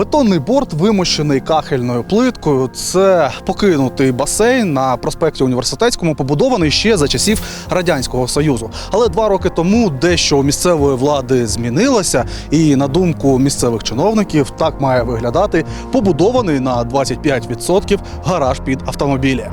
Бетонний борт вимощений кахельною плиткою. Це покинутий басейн на проспекті університетському, побудований ще за часів радянського союзу. Але два роки тому дещо у місцевої влади змінилося, і на думку місцевих чиновників, так має виглядати побудований на 25% гараж під автомобілі.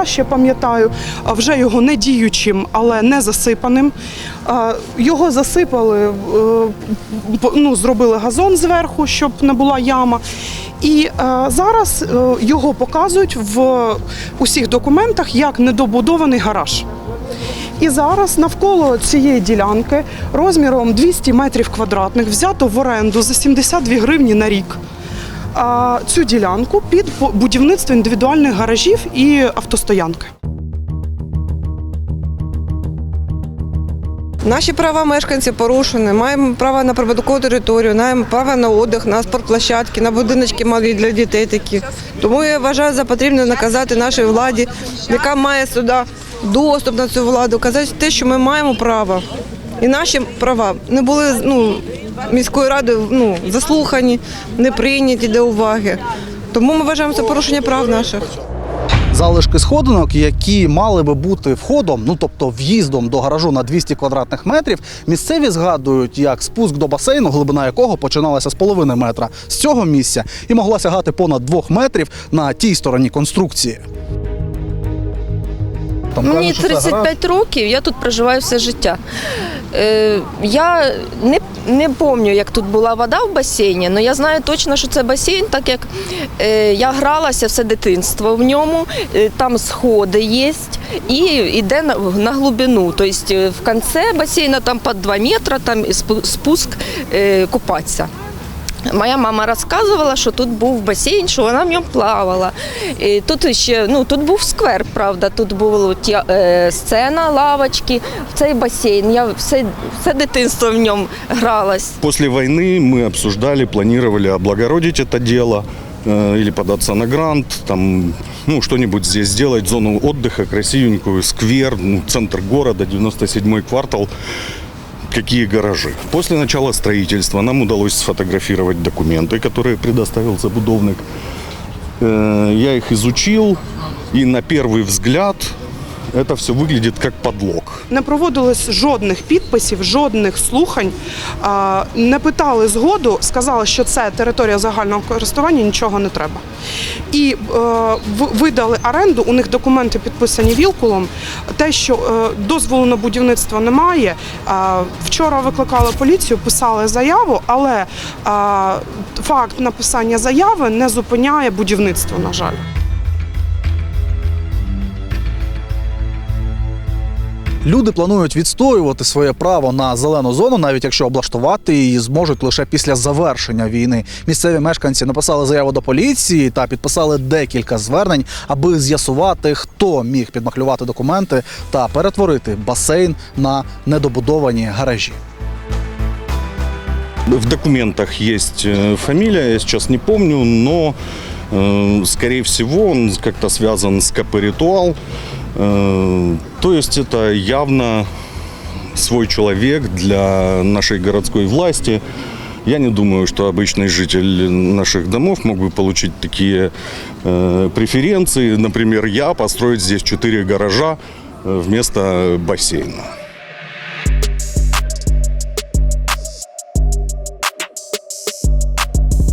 Я ще пам'ятаю вже його не діючим, але не засипаним. Його засипали, е, ну, зробили газон зверху, щоб не була яма. І е, зараз е, його показують в усіх документах як недобудований гараж. І зараз навколо цієї ділянки розміром 200 метрів квадратних взято в оренду за 72 гривні на рік цю ділянку під будівництво індивідуальних гаражів і автостоянки. Наші права мешканців порушені. Маємо право на прибудинкову територію, маємо право на отдих, на спортплощадки, на будиночки малі для дітей такі. Тому я вважаю за потрібне наказати нашій владі, яка має сюди доступ на цю владу, казати те, що ми маємо право. І наші права не були ну, міською радою ну, заслухані, не прийняті до уваги. Тому ми вважаємо це порушення прав наших. Залишки сходинок, які мали би бути входом, ну тобто в'їздом до гаражу на 200 квадратних метрів, місцеві згадують як спуск до басейну, глибина якого починалася з половини метра з цього місця і могла сягати понад двох метрів на тій стороні конструкції. Там Мені кажуть, що це 35 років, я тут проживаю все життя. Е, я не, не пам'ятаю, як тут була вода в басейні, але я знаю точно, що це басейн, так як е, я гралася все дитинство в ньому, е, там сходи є і йде на, на глибину. Тобто е, в кінці басейну там по 2 метри, там спуск е, купатися. Моя мама розказувала, що тут був басейн, що вона в ньому плавала. І тут ще ну тут був сквер, правда. Тут була ті, е, сцена, лавочки, в цей басейн. Я все, все дитинство в ньому гралась. После войны мы обсуждали, планировали облагородить это дело э, или податься на грант, там, ну, что-нибудь здесь сделать, зону отдыха красивенькую, сквер, ну, центр города, 97-й квартал. Какие гаражи. После начала строительства нам удалось сфотографировать документы, которые предоставил забудовник. Э, Я их изучил, и на первый взгляд это все выглядит как подлог. Не проводилось жодних підписів, жодних слухань, не питали згоду, сказали, що це територія загального користування, нічого не треба. І е, видали оренду, у них документи підписані вілкулом. Те, що е, дозволу на будівництво немає. Вчора викликали поліцію, писали заяву, але факт написання заяви не зупиняє будівництво, на жаль. Люди планують відстоювати своє право на зелену зону, навіть якщо облаштувати її зможуть лише після завершення війни. Місцеві мешканці написали заяву до поліції та підписали декілька звернень, аби з'ясувати, хто міг підмахлювати документи та перетворити басейн на недобудовані гаражі. В документах есть э, фамилия, я сейчас не помню, но, э, скорее всего, он как-то связан с. Э, То есть это явно свой человек для нашей городской власти. Я не думаю, что обычный житель наших домов мог бы получить такие э, преференции. Например, я построить здесь четыре гаража э, вместо бассейна.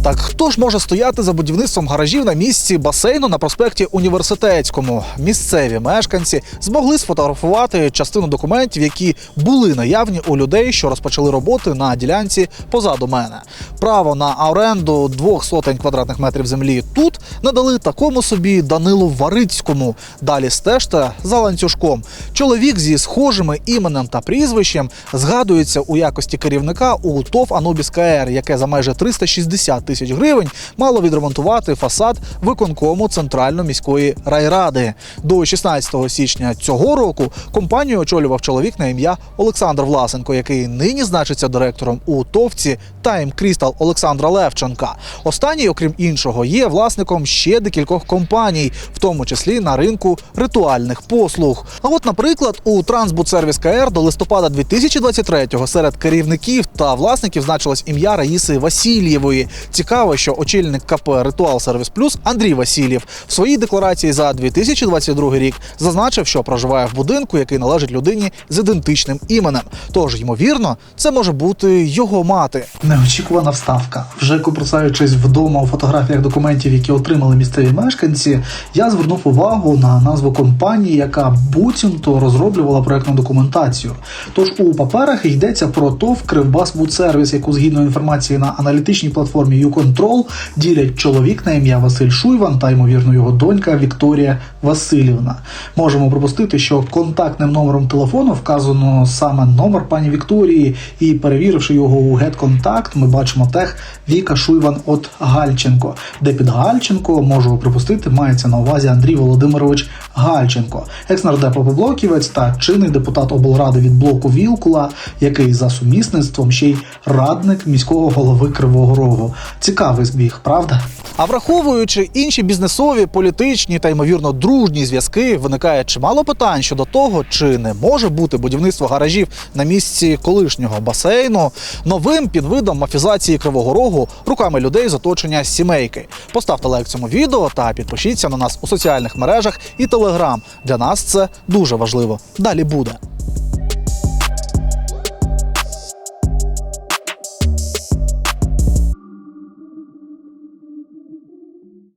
Так хто ж може стояти за будівництвом гаражів на місці басейну на проспекті Університетському? Місцеві мешканці змогли сфотографувати частину документів, які були наявні у людей, що розпочали роботи на ділянці позаду мене. Право на оренду двох сотень квадратних метрів землі тут надали такому собі Данилу Варицькому. Далі стежте за ланцюжком. Чоловік зі схожими іменем та прізвищем згадується у якості керівника у ТОВ Анубіс КР, яке за майже 360 тисяч тисяч гривень мало відремонтувати фасад виконкому центральної міської райради. До 16 січня цього року компанію очолював чоловік на ім'я Олександр Власенко, який нині значиться директором у товці Тайм Крістал Олександра Левченка. Останній, окрім іншого, є власником ще декількох компаній, в тому числі на ринку ритуальних послуг. А от, наприклад, у Трансбудсервіс КР до листопада 2023-го серед керівників та власників значилось ім'я Раїси Васильєвої. Цікаво, що очільник КП Ритуал Сервіс Плюс Андрій Васильєв в своїй декларації за 2022 рік зазначив, що проживає в будинку, який належить людині з ідентичним іменем. Тож, ймовірно, це може бути його мати. Неочікувана вставка. Вже копросаючись вдома у фотографіях документів, які отримали місцеві мешканці, я звернув увагу на назву компанії, яка буцімто розроблювала проектну документацію. Тож у паперах йдеться про ТОВ Кривбас Будсервіс, яку згідно інформації на аналітичній платформі YouControl ділять чоловік на ім'я Василь Шуйван та ймовірно його донька Вікторія Васильівна. Можемо припустити, що контактним номером телефону вказано саме номер пані Вікторії, і перевіривши його у GetContact, ми бачимо тех Віка Шуйван от Гальченко, де під Гальченко можу припустити, мається на увазі Андрій Володимирович Гальченко, екс-нардеп Блоківець та чинний депутат облради від блоку Вілкула, який за сумісництвом ще й радник міського голови Кривого Рогу. Цікавий збіг, правда? А враховуючи інші бізнесові, політичні та ймовірно дружні зв'язки, виникає чимало питань щодо того, чи не може бути будівництво гаражів на місці колишнього басейну новим підвидом мафізації Кривого Рогу руками людей з оточення сімейки. Поставте лайк цьому відео та підпишіться на нас у соціальних мережах і телеграм. Для нас це дуже важливо. Далі буде.